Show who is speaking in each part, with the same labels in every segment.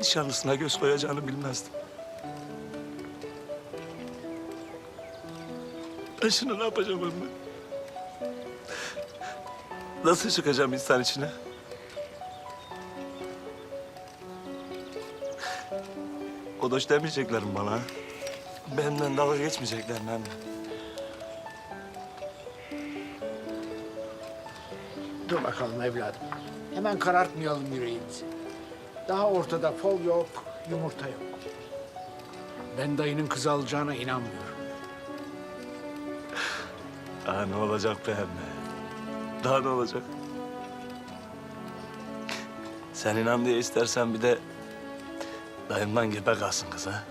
Speaker 1: nişanlısına göz koyacağını bilmezdim. Ben şimdi ne yapacağım anne? Nasıl çıkacağım insan içine? Odoş demeyecekler mi bana? Benden dalga geçmeyecekler mi?
Speaker 2: Dur bakalım evladım. Hemen karartmayalım yüreğimizi. Daha ortada fol yok, yumurta yok. Ben dayının kızı alacağına inanmıyorum.
Speaker 1: Daha ne olacak be anne? Daha ne olacak? Sen inan diye istersen bir de dayımdan gebe kalsın kız ha.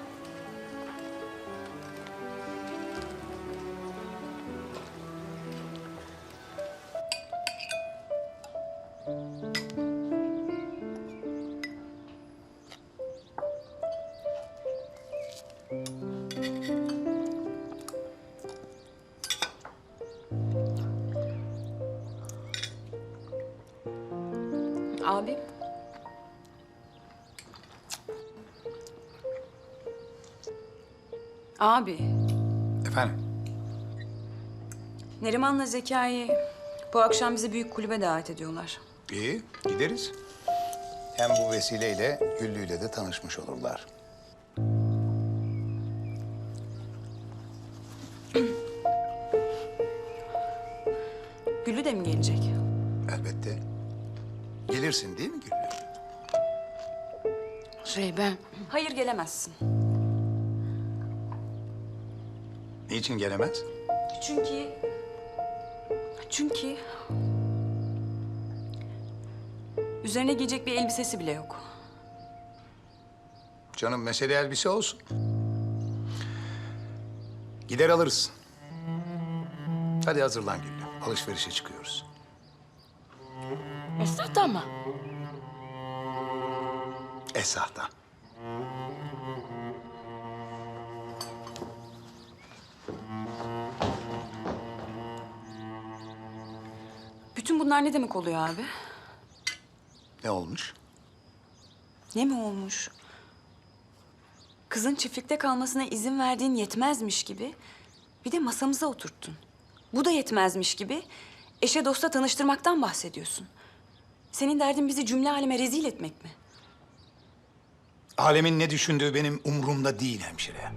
Speaker 3: Abi. Abi,
Speaker 4: Efendim?
Speaker 3: Neriman'la Zekai bu akşam bizi büyük kulübe davet ediyorlar.
Speaker 4: İyi, gideriz. Hem bu vesileyle Güllü'yle de tanışmış olurlar.
Speaker 3: Güllü de mi gelecek?
Speaker 4: Elbette. Gelirsin değil mi Güllü?
Speaker 5: Şey ben
Speaker 3: Hayır gelemezsin.
Speaker 4: Niçin gelemez?
Speaker 3: Çünkü... Çünkü... Üzerine giyecek bir elbisesi bile yok.
Speaker 4: Canım mesele elbise olsun. Gider alırız. Hadi hazırlan Güllü. Alışverişe çıkıyoruz.
Speaker 5: Esat ama.
Speaker 4: Esah'tan.
Speaker 3: Bütün bunlar ne demek oluyor abi?
Speaker 4: Ne olmuş?
Speaker 3: Ne mi olmuş? Kızın çiftlikte kalmasına izin verdiğin yetmezmiş gibi bir de masamıza oturttun. Bu da yetmezmiş gibi eşe dosta tanıştırmaktan bahsediyorsun. Senin derdin bizi cümle aleme rezil etmek mi?
Speaker 4: Alemin ne düşündüğü benim umurumda değil hemşire.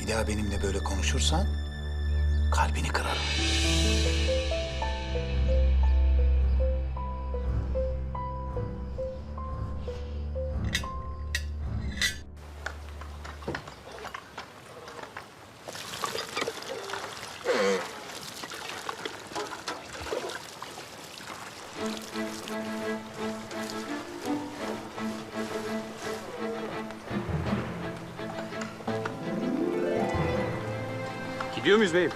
Speaker 4: Bir daha benimle böyle konuşursan kalbini kırarım. Gidiyor muyuz beyim?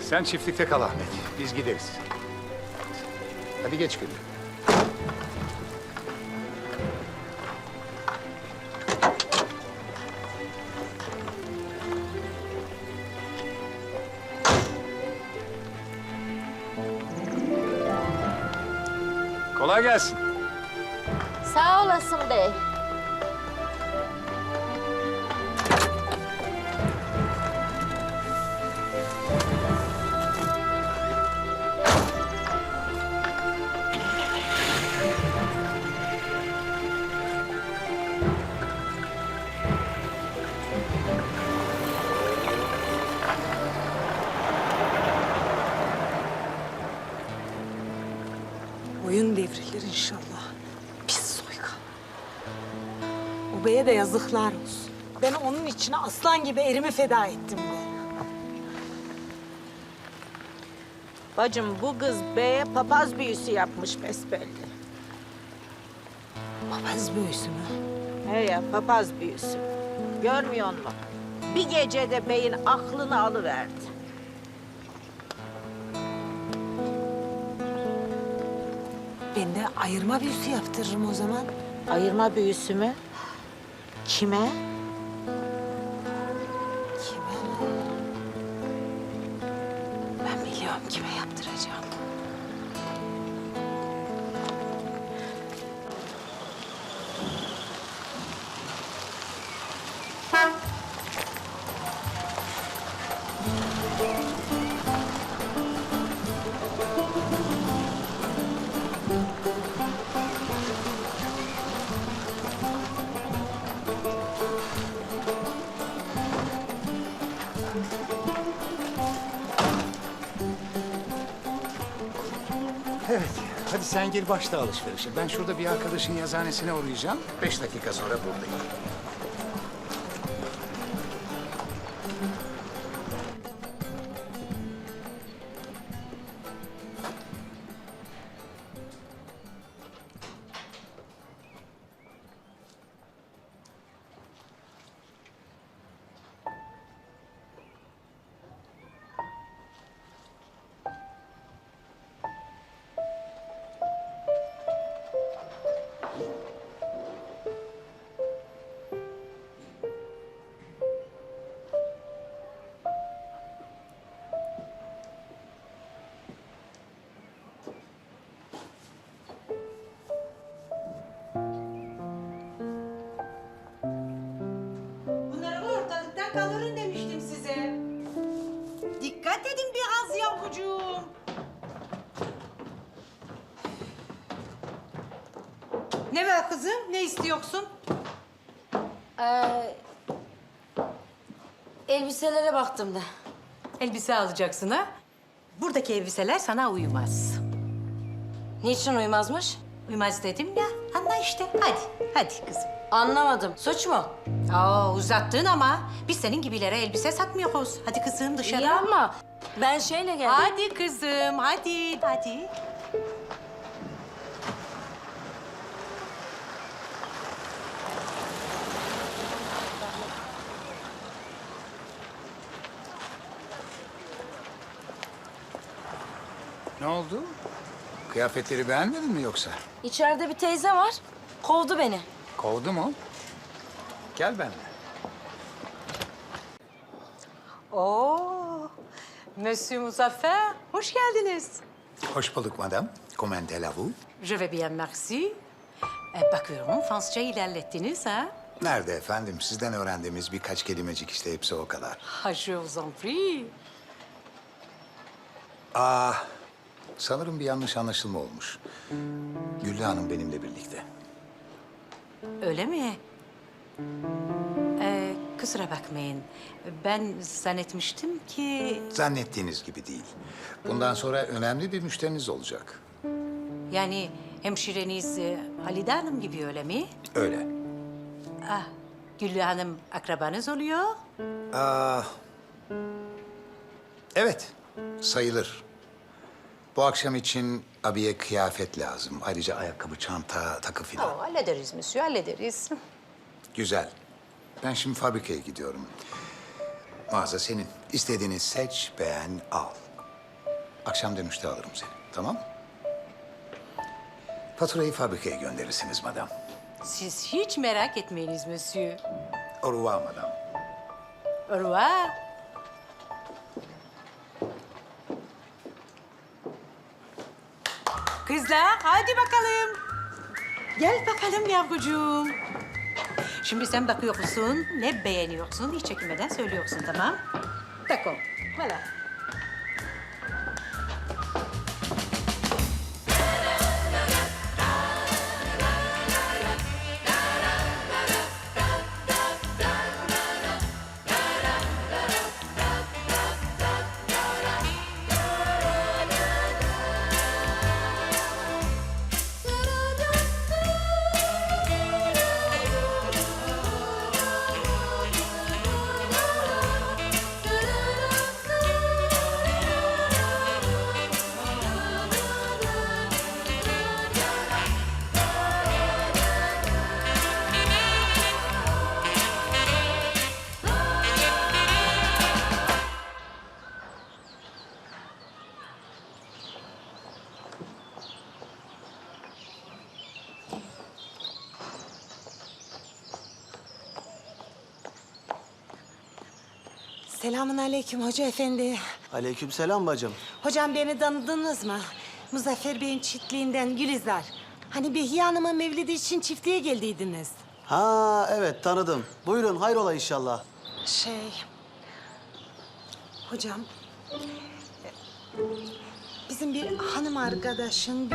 Speaker 4: Sen çiftlikte kal Ahmet. Biz gideriz. Hadi geç Güllü. Kolay gelsin.
Speaker 5: Sağ olasın bey.
Speaker 6: Boyun devrilir inşallah. Pis soykan. O beye de yazıklar olsun. Ben onun içine aslan gibi erimi feda ettim de.
Speaker 7: Bacım bu kız beye papaz büyüsü yapmış besbelli.
Speaker 6: Papaz büyüsü mü?
Speaker 7: He ya papaz büyüsü. Görmüyor musun? Bir gecede beyin aklını alıverdi.
Speaker 6: Ben de ayırma büyüsü yaptırırım o zaman.
Speaker 7: Ayırma büyüsü mü? Kime?
Speaker 6: Kime? Ben biliyorum kime yaptıracağım.
Speaker 4: Evet, hadi sen gir başla alışverişe. Ben şurada bir arkadaşın yazhanesine uğrayacağım. Beş dakika sonra buradayım.
Speaker 8: Kaldırın demiştim size. Dikkat edin biraz yavrucuğum. Ne var kızım? Ne istiyorsun?
Speaker 5: Ee, elbiselere baktım da.
Speaker 8: Elbise alacaksın ha? Buradaki elbiseler sana uymaz.
Speaker 5: Niçin uymazmış?
Speaker 8: Uymaz dedim ya. Anla işte. Hadi, hadi kızım.
Speaker 5: Anlamadım. Suç mu?
Speaker 8: Aa, uzattın ama biz senin gibilere elbise satmıyoruz. Hadi kızım dışarı.
Speaker 5: İyi ama ben şeyle geldim.
Speaker 8: Hadi kızım, hadi, hadi.
Speaker 4: Ne oldu? Kıyafetleri beğenmedin mi yoksa?
Speaker 5: İçeride bir teyze var. Kovdu beni.
Speaker 4: Kovdu mu? Gel benimle.
Speaker 8: Oo, Monsieur Muzaffer, hoş geldiniz.
Speaker 4: Hoş bulduk madam. Comment allez-vous?
Speaker 8: Je vais bien, merci. E, bakıyorum Fransızca ilerlettiniz ha?
Speaker 4: Nerede efendim? Sizden öğrendiğimiz birkaç kelimecik işte hepsi o kadar.
Speaker 8: Ha, je vous en prie.
Speaker 4: Aa, sanırım bir yanlış anlaşılma olmuş. Güllü Hanım benimle birlikte.
Speaker 8: Öyle mi? E, kusura bakmayın. Ben zannetmiştim ki...
Speaker 4: Zannettiğiniz gibi değil. Bundan sonra önemli bir müşteriniz olacak.
Speaker 8: Yani hemşireniz e, Halide Hanım gibi öyle mi?
Speaker 4: Öyle.
Speaker 8: Ah, Güllü Hanım akrabanız oluyor.
Speaker 4: Aa, evet, sayılır. Bu akşam için abiye kıyafet lazım. Ayrıca ayakkabı, çanta, takı filan.
Speaker 8: Oh, hallederiz Monsieur, hallederiz.
Speaker 4: Güzel. Ben şimdi fabrikaya gidiyorum. Mağaza senin. İstediğini seç, beğen, al. Akşam dönüşte alırım seni, tamam mı? Faturayı fabrikaya gönderirsiniz madam.
Speaker 8: Siz hiç merak etmeyiniz Monsieur.
Speaker 4: Au revoir madam.
Speaker 8: Au revoir. Kızlar hadi bakalım. Gel bakalım yavrucuğum. Şimdi sen bakıyorsun, ne beğeniyorsun, hiç çekinmeden söylüyorsun tamam? D'accord. Voilà.
Speaker 6: Selamun aleyküm hoca efendi.
Speaker 9: Aleykümselam bacım.
Speaker 6: Hocam beni tanıdınız mı? Muzaffer Bey'in çiftliğinden Gülizar. Hani Behiye Hanım'ın mevlidi için çiftliğe geldiydiniz.
Speaker 9: Ha evet tanıdım. Buyurun hayrola inşallah.
Speaker 6: Şey... Hocam... e, Bizim bir hanım arkadaşın...